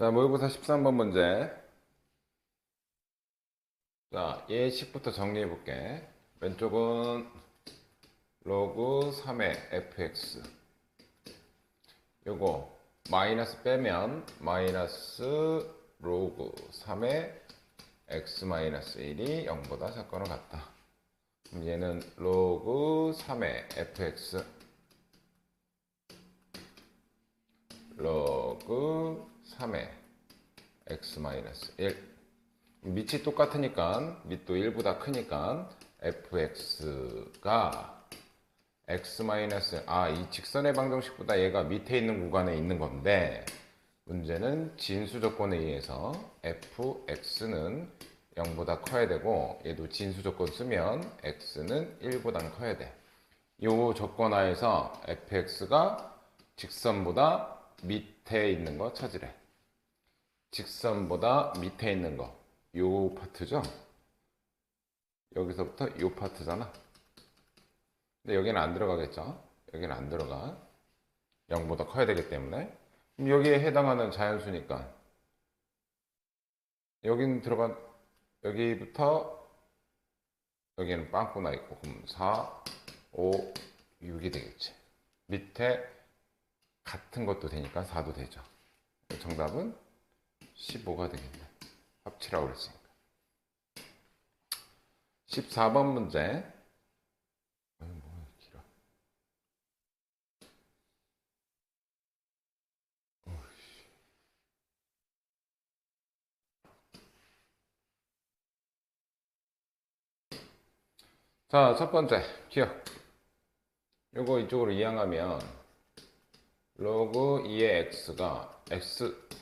자, 모의고사 13번 문제. 자, 예식부터 정리해 볼게. 왼쪽은 로그 3의 fx. 요거 마이너스 빼면 마이너스 로그 3의 x 마이너스 1이 0보다 작거나 같다. 그럼 얘는 로그 3의 fx 로그 3의 x-1 밑이 똑같으니까 밑도 1보다 크니까 fx가 x- 아이 직선의 방정식보다 얘가 밑에 있는 구간에 있는 건데 문제는 진수 조건에 의해서 fx는 0보다 커야 되고 얘도 진수 조건 쓰면 x는 1보다 커야 돼. 이 조건 하에서 fx가 직선보다 밑에 있는 거 찾으래. 직선보다 밑에 있는 거. 요 파트죠? 여기서부터 요 파트잖아. 근데 여기는 안 들어가겠죠? 여기는 안 들어가. 0보다 커야 되기 때문에. 그럼 여기에 해당하는 자연수니까. 여기는 들어간, 여기부터 여기는 빵꾸나 있고. 그럼 4, 5, 6이 되겠지. 밑에 같은 것도 되니까 4도 되죠. 정답은 15가 되겠네. 합치라고 그랬으니까. 14번 문제. 자, 첫 번째, 기억. 요거 이쪽으로 이항하면 로그 2의 x가 x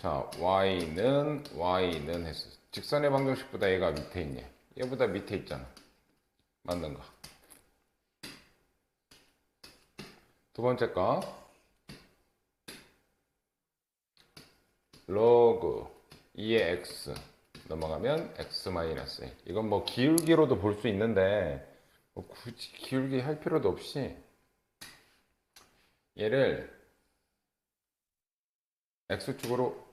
자 y는 y는 했어. 직선의 방정식보다 얘가 밑에 있네. 얘보다 밑에 있잖아. 맞는 거두 번째 거. 로그 2의 x 넘어가면 x 마이너스 1 이건 뭐 기울기로도 볼 수 있는데 뭐 굳이 기울기 할 필요도 없이 얘를 x축으로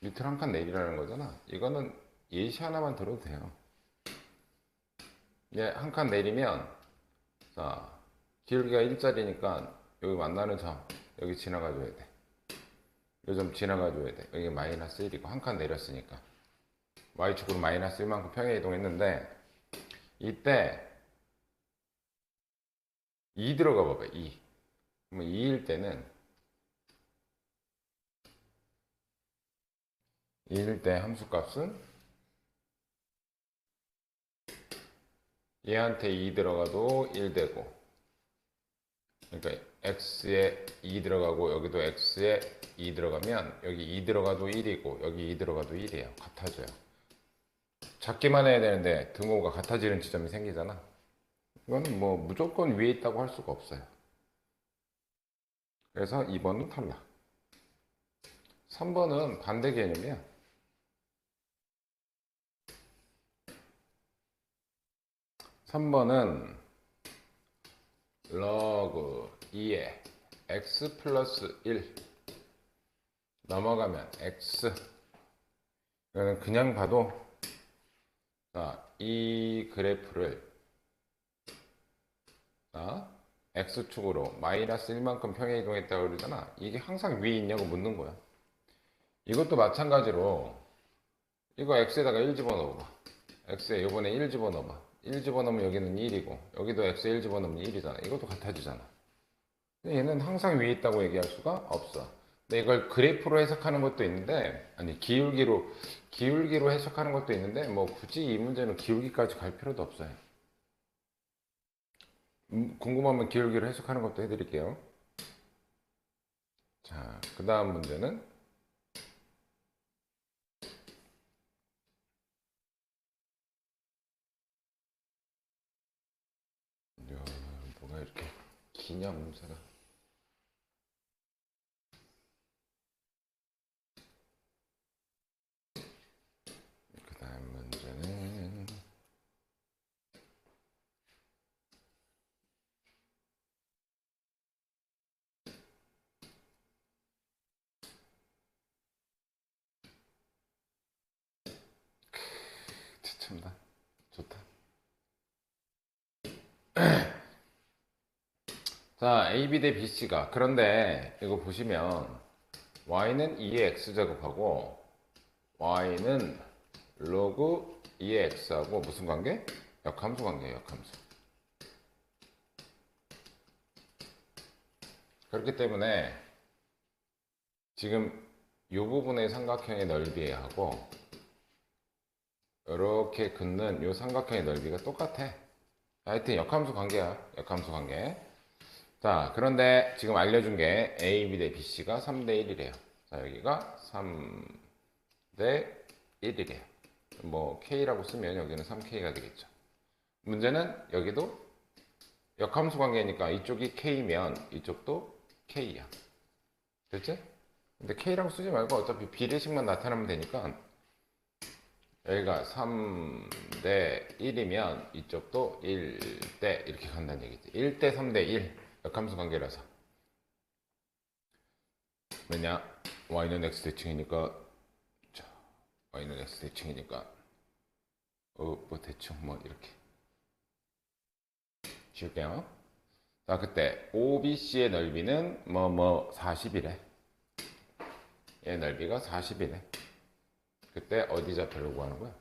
밑으로 한 칸 내리라는 거잖아. 이거는 예시 하나만 들어도 돼요. 얘한칸 내리면 자 기울기가 1짜리니까 여기 만나는 점 여기 지나가 줘야 돼. 요점 지나가 줘야 돼. 여기 마이너스 1이고 한 칸 내렸으니까 y축으로 마이너스 1만큼 평행 이동했는데 이때 2 들어가 봐봐 2 그러면 2일 때는 2일 때 함수값은 얘한테 2 들어가도 1 되고 그러니까 x에 2 들어가고 여기도 x에 2 들어가면 여기 2 들어가도 1이고 여기 2 들어가도 1이에요. 같아져요. 작기만 해야 되는데 등호가 같아지는 지점이 생기잖아. 이거는 뭐 무조건 위에 있다고 할 수가 없어요. 그래서 2번은 탈락. 3번은 반대 개념이야 3번은 log 2에 x 플러스 1 넘어가면 x. 이거는 그냥 봐도 자, 이 그래프를 자, x축으로 마이너스 1만큼 평행 이동했다고 그러잖아. 이게 항상 위에 있냐고 묻는 거야. 이것도 마찬가지로 이거 x에다가 1 집어넣어봐. X에 요번에 1 집어넣어봐 1 집어넣으면 여기는 1이고 여기도 x 1 집어넣으면 1이잖아. 이것도 같아지잖아. 근데 얘는 항상 위에 있다고 얘기할 수가 없어. 근데 이걸 그래프로 해석하는 것도 있는데 아니 기울기로 기울기로 해석하는 것도 있는데 뭐 굳이 이 문제는 기울기까지 갈 필요도 없어요 음, 궁금하면 기울기로 해석하는 것도 해드릴게요. 자그 다음 문제는 이야, 뭐가 이렇게 기냐 문제가 그 다음 문제는 자, AB 대 BC가. 그런데 이거 보시면 y는 2의 x제곱하고 y는 로그 2의 x하고 무슨 관계? 역함수 관계예요, 역함수. 그렇기 때문에 지금 이 부분의 삼각형의 넓이하고 이렇게 긋는 이 삼각형의 넓이가 똑같아. 하여튼 역함수 관계야. 역함수 관계. 자, 그런데 지금 알려준 게 A, B 대 BC가 3대 1이래요. 자, 여기가 3대 1이래요. 뭐 K라고 쓰면 여기는 3K가 되겠죠. 문제는 여기도 역함수 관계니까 이쪽이 K면 이쪽도 K야. 됐지? 근데 K라고 쓰지 말고 어차피 비례식만 나타나면 되니까 여기가 3대 1이면 이쪽도 1대 이렇게 간다는 얘기지. 1대 3대 1 역함수 관계라서. 왜냐? y는 x 대칭이니까 자, y는 x 대칭이니까 어, 뭐 대충 뭐 이렇게 지울게요. 자, 그때 OBC의 넓이는 뭐 뭐 40이래. 얘 넓이가 40이네. 그때 어디 좌표를 구하는 거야?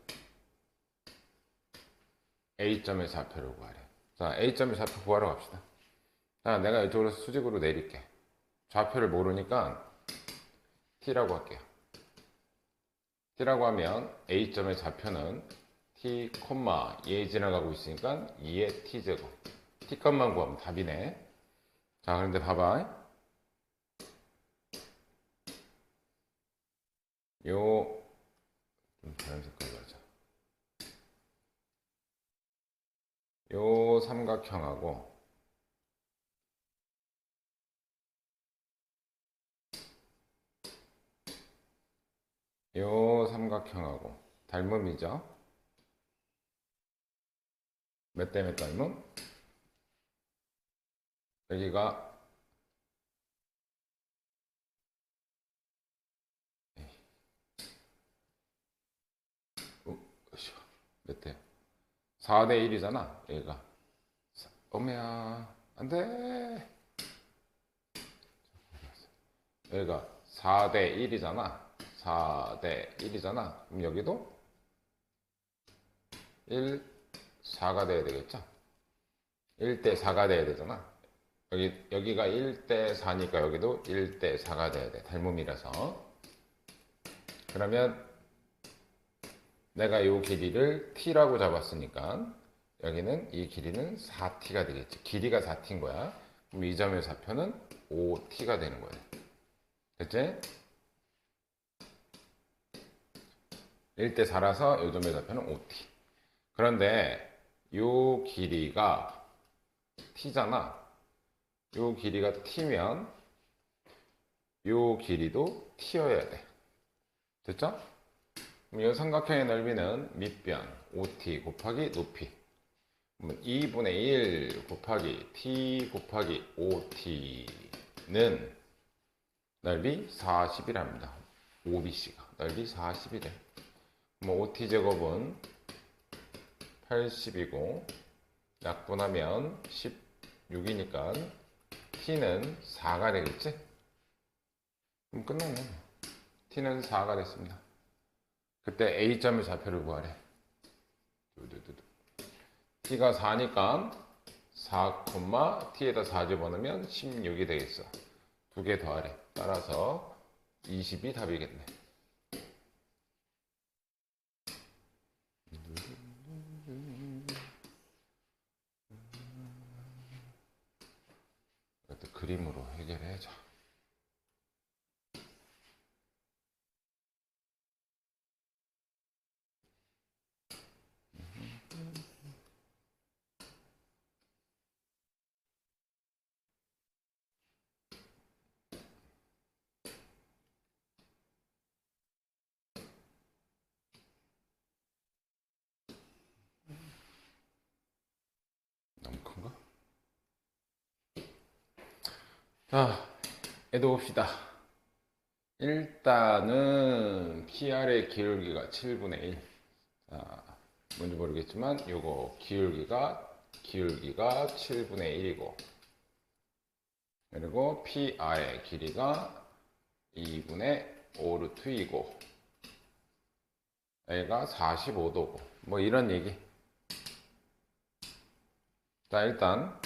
A점의 좌표를 구하래. 자, A점의 좌표 구하러 갑시다. 자, 내가 이쪽으로 수직으로 내릴게. 좌표를 모르니까 T라고 할게요. T라고 하면 A점의 좌표는 T, 얘 지나가고 있으니까 2의 T제곱. T 값만 구하면 답이네. 자, 그런데 봐봐. 요, 좀 다른 색깔로 하자. 요 삼각형하고 요 삼각형하고 닮음이죠. 몇 대 몇 닮음? 여기가 몇 대? 4대 1이잖아, 얘가. 어머야, 안 돼. 여기가 4대 1이잖아. 4대 1이잖아. 그럼 여기도 1, 4가 돼야 되겠죠? 1대 4가 돼야 되잖아. 여기, 여기가 1대 4니까 여기도 1대 4가 돼야 돼. 닮음이라서. 그러면 내가 이 길이를 t라고 잡았으니까 여기는 이 길이는 4t가 되겠지. 길이가 4t인 거야. 그럼 이 점의 좌표는 5t가 되는 거야. 됐지? 1대 4라서 이 점의 좌표는 5t. 그런데 이 길이가 t잖아. 이 길이가 t면 이 길이도 t여야 돼. 됐죠? 그럼 이 삼각형의 넓이는 밑변 5t 곱하기 높이 2분의 1 곱하기 t 곱하기 5t는 넓이 40이랍니다. OBC가 넓이 40이래. 뭐 5t 제곱은 80이고 약분하면 16이니까 t는 4가 되겠지? 그럼 끝났네. t는 4가 됐습니다. 그때 A점의 좌표를 구하래. T가 4니까 4, T에다 4 집어넣으면 16이 되겠어. 두 개 더하래. 따라서 20이 답이겠네. 이것도 그림으로 해결해야 자, 애도 봅시다. 일단은 PR의 기울기가 7분의 1. 자, 뭔지 모르겠지만 요거 기울기가 기울기가 7분의 1이고 그리고 PR의 길이가 2분의 5 루트 2고 A가 45도고 뭐 이런 얘기 자 일단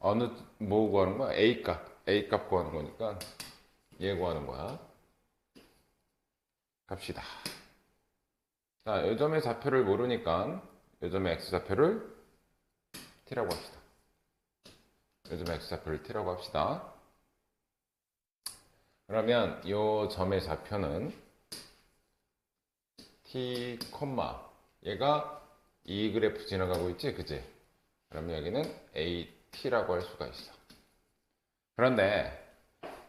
어느 뭐 구하는 거야? A 값. A 값 구하는 거니까 얘 구하는 거야. 갑시다. 자 요점의 좌표를 모르니까 요점의 x 좌표를 t라고 합시다. 요점의 x 좌표를 t라고 합시다. 그러면 요 점의 좌표는 t, 얘가 이 그래프 지나가고 있지, 그지? 그러면 여기는 at라고 할 수가 있어. 그런데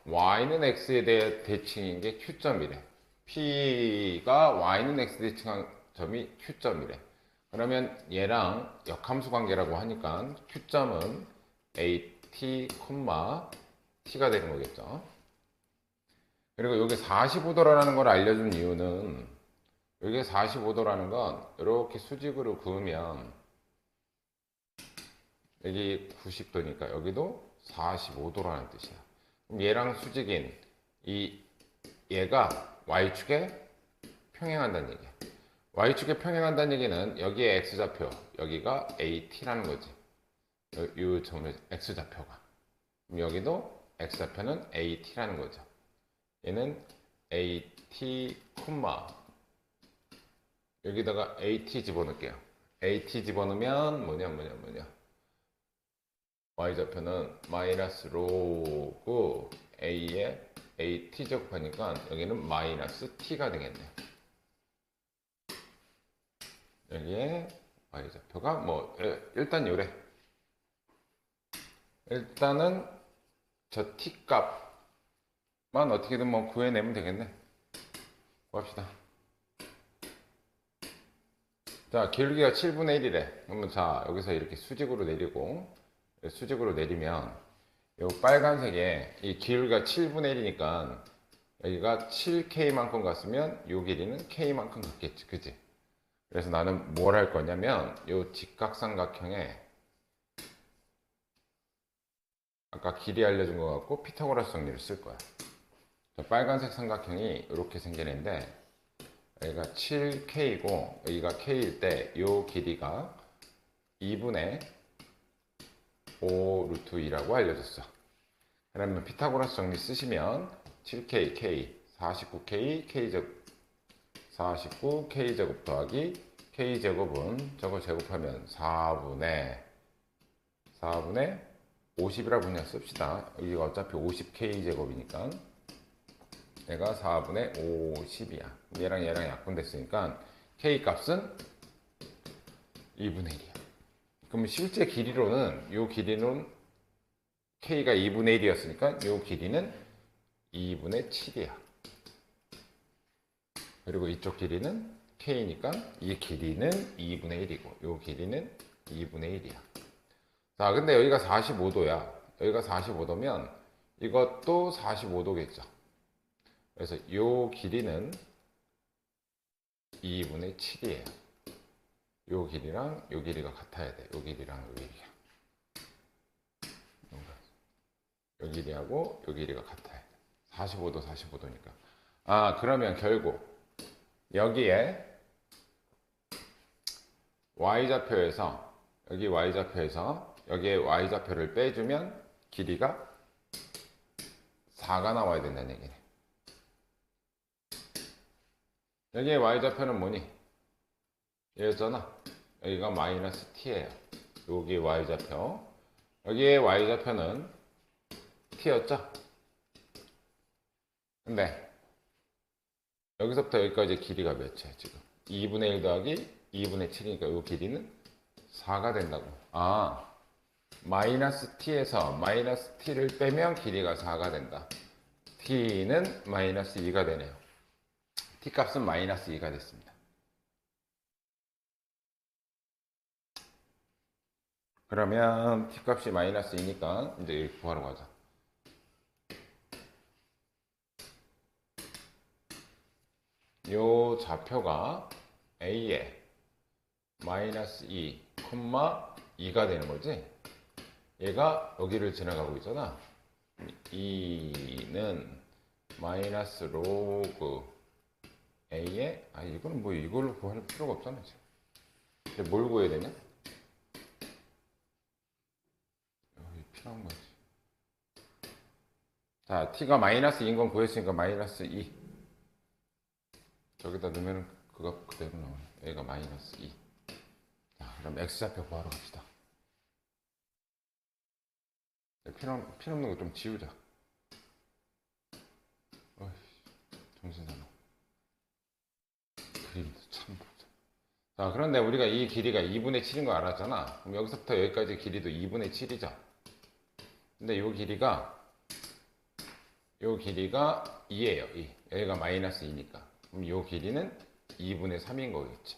y는 x에 대해 대칭인 게 q점이래. p가 y는 x 대칭한 점이 q점이래. 그러면 얘랑 역함수 관계라고 하니까 q점은 at, t가 되는 거겠죠. 그리고 여기 45도라는 걸 알려준 이유는 여기 45도라는 건 이렇게 수직으로 그으면 여기 90도니까 여기도 45도라는 뜻이야. 그럼 얘랑 수직인 이 얘가 y축에 평행한다는 얘기야. y축에 평행한다는 얘기는 여기에 x좌표, 여기가 at라는 거지. 이 점의 x좌표가. 여기도 x좌표는 at라는 거죠. 얘는 at, 여기다가 at 집어넣을게요. at 집어넣으면 뭐냐 뭐냐 뭐냐 y좌표는 마이너스 로그 a에 at 제곱하니까 여기는 마이너스 t가 되겠네요. 여기에 y좌표가 뭐 일단 요래 일단은 저 t 값만 어떻게든 뭐 구해내면 되겠네. 구합시다. 자, 길기가 7분의 1이래. 그러면 자, 여기서 이렇게 수직으로 내리고, 수직으로 내리면, 요 빨간색에 이 길이가 7분의 1이니까, 여기가 7K만큼 갔으면 요 길이는 K만큼 갔겠지. 그지? 그래서 나는 뭘 할 거냐면, 요 직각삼각형에, 아까 길이 알려준 것 같고, 피타고라스 정리를 쓸 거야. 자, 빨간색 삼각형이 이렇게 생기는데, 여기가 7K이고 여기가 K일 때이 길이가 2분의 5 루트 2라고 알려졌어. 그러면 피타고라스 정리 쓰시면 7K, K, 49K, K제곱 49 K제곱 더하기 K제곱은 저거 제곱하면 4분의 4분의 50이라고 그냥 씁시다. 여기가 어차피 50K제곱이니까 얘가 4분의 50이야. 얘랑 얘랑 약분됐으니까 K 값은 2분의 1이야. 그럼 실제 길이로는 이 길이는 K가 2분의 1이었으니까 이 길이는 2분의 7이야. 그리고 이쪽 길이는 K니까 이 길이는 2분의 1이고 이 길이는 2분의 1이야. 자, 근데 여기가 45도야. 여기가 45도면 이것도 45도겠죠. 그래서 이 길이는 2분의 7이에요. 이 길이랑 이 길이가 같아야 돼. 이 길이랑 이 길이야. 이 길이하고 이 길이가 같아야 돼. 45도, 45도니까. 아, 그러면 결국 여기에 y좌표에서 여기 y좌표에서 여기에 y좌표를 빼주면 길이가 4가 나와야 된다는 얘기네. 여기에 y좌표는 뭐니? 얘였잖아. 여기가 마이너스 t예요. 여기 y좌표. 여기에 y좌표는 t였죠? 근데 여기서부터 여기까지 길이가 몇이야 지금? 2분의 1 더하기 2분의 7이니까 이 길이는 4가 된다고. 아, 마이너스 t에서 마이너스 t를 빼면 길이가 4가 된다. t는 마이너스 2가 되네요. t값은 마이너스 2가 됐습니다. 그러면 t값이 마이너스 2니까 이제 구하러 가자. 요 좌표가 a에 마이너스 2, 2가 되는 거지. 얘가 여기를 지나가고 있잖아. 2는 마이너스 로그 a에 아 이거는 뭐 이걸로 구할 필요가 없잖아 지금. 뭘 구해야 되냐? 필요한 거지. 자, t가 마이너스 2인 건 구했으니까 마이너스 2. 저기다 넣으면 그거 그대로 나와요. 얘가 마이너스 2. 자, 그럼 x좌표 구하러 갑시다. 필요, 필요 없는 거 좀 지우자. 어이씨, 정신사나. 그림도 참 보자. 자, 그런데 우리가 이 길이가 2분의 7인 거 알았잖아. 그럼 여기서부터 여기까지 길이도 2분의 7이죠. 근데 이 길이가 요 길이가 2예요. 2. 여기가 마이너스 2니까. 그럼 요 길이는 2분의 3인 거겠지.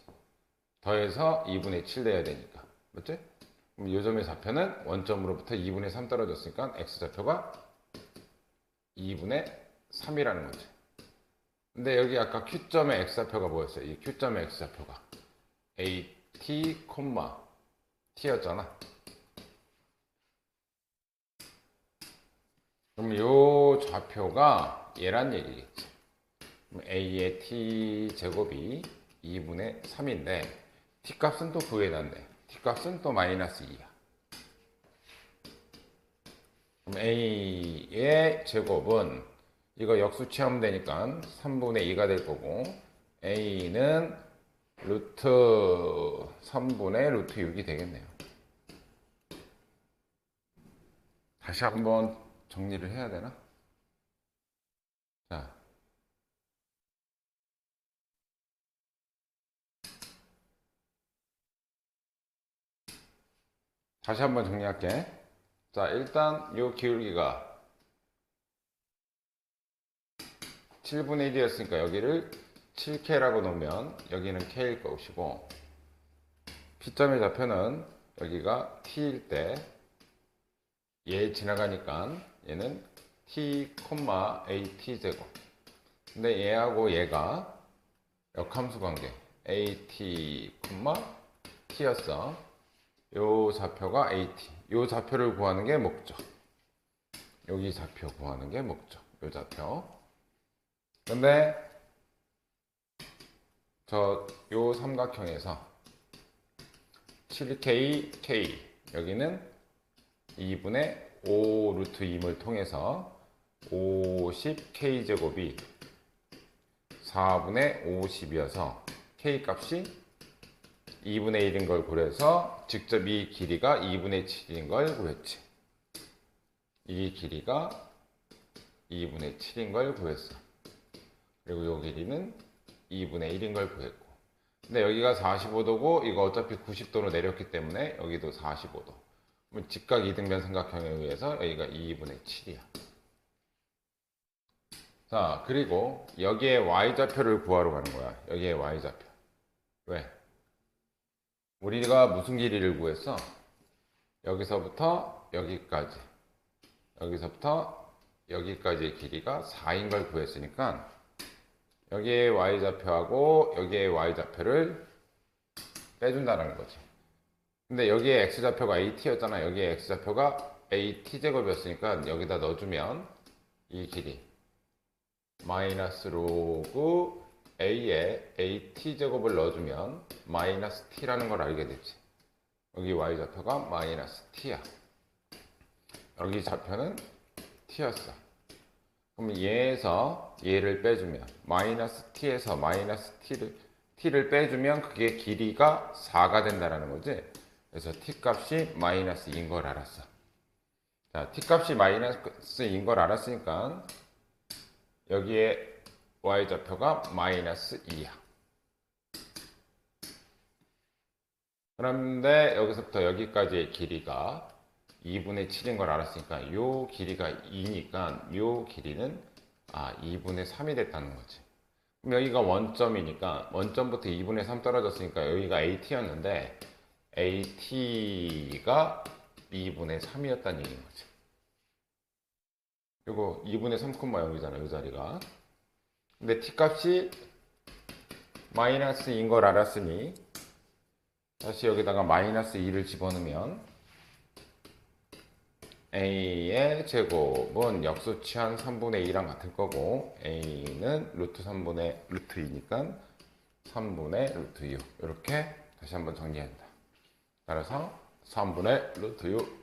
더해서 2분의 7 돼야 되니까. 맞지? 그럼 요 점의 좌표는 원점으로부터 2분의 3 떨어졌으니까 x좌표가 2분의 3이라는 거지. 근데 여기 아까 Q점의 x좌표가 뭐였어요? 이 Q점의 x좌표가 at, t였잖아. 그럼 요 좌표가 얘란 얘기겠지. a의 t 제곱이 2분의 3인데 t 값은 또 구해놨네. t 값은 또 마이너스 2야. 그럼 a의 제곱은 이거 역수 체험되니까 3분의 2가 될 거고 a는 루트 3분의 루트 6이 되겠네요. 다시 한번 정리를 해야 되나? 자. 다시 한번 정리할게. 자, 일단 요 기울기가 7분의 1이었으니까 여기를 7K라고 놓으면 여기는 K일 것이고 P점의 좌표는 여기가 T일 때 얘 지나가니까 얘는 T, AT 제곱. 근데 얘하고 얘가 역함수 관계. AT, T였어. 요 좌표가 AT 요 좌표를 구하는 게 목적. 여기 좌표 구하는 게 목적. 요 좌표. 근데 저 요 삼각형에서 7k, k 여기는 2분의 5 루트 2을 통해서 50k 제곱이 4분의 50이어서 k 값이 2분의 1인 걸 구해서 직접 이 길이가 2분의 7인 걸 구했지. 이 길이가 2분의 7인 걸 구했어. 그리고 이 길이는 2분의 1인 걸 구했고. 근데 여기가 45도고 이거 어차피 90도로 내렸기 때문에 여기도 45도. 그럼 직각 이등변 삼각형에 의해서 여기가 2분의 7이야. 자, 그리고 여기에 y좌표를 구하러 가는 거야. 여기에 y좌표. 왜? 우리가 무슨 길이를 구했어? 여기서부터 여기까지. 여기서부터 여기까지의 길이가 4인 걸 구했으니까 여기에 y좌표하고 여기에 y좌표를 빼준다는 거지. 근데 여기에 x좌표가 at였잖아. 여기에 x좌표가 at제곱이었으니까 여기다 넣어주면 이 길이 마이너스 로그 a에 at제곱을 넣어주면 마이너스 t라는 걸 알게 되지. 여기 y좌표가 마이너스 t야. 여기 좌표는 t였어. 그럼 얘에서 얘를 빼주면 마이너스 t에서 마이너스 t를 t를 빼주면 그게 길이가 4가 된다라는 거지. 그래서 t 값이 마이너스 2인 걸 알았어. 자, t 값이 마이너스인 걸 알았으니까 여기에 y 좌표가 마이너스 2야. 그런데 여기서부터 여기까지의 길이가 2분의 7인 걸 알았으니까 이 길이가 2니까 이 길이는 아 2분의 3이 됐다는 거지. 그럼 여기가 원점이니까 원점부터 2분의 3 떨어졌으니까 여기가 AT였는데 AT가 2분의 3이었다는 얘기인 거지. 이거 2분의 3 0이잖아 이 자리가. 근데 T 값이 마이너스인 걸 알았으니 다시 여기다가 마이너스 2를 집어넣으면 a의 제곱은 역수치한 3분의 2랑 같을 거고 a는 루트 3분의 루트 2니까 3분의 루트 6 이렇게 다시 한번 정리한다. 따라서 3분의 루트 6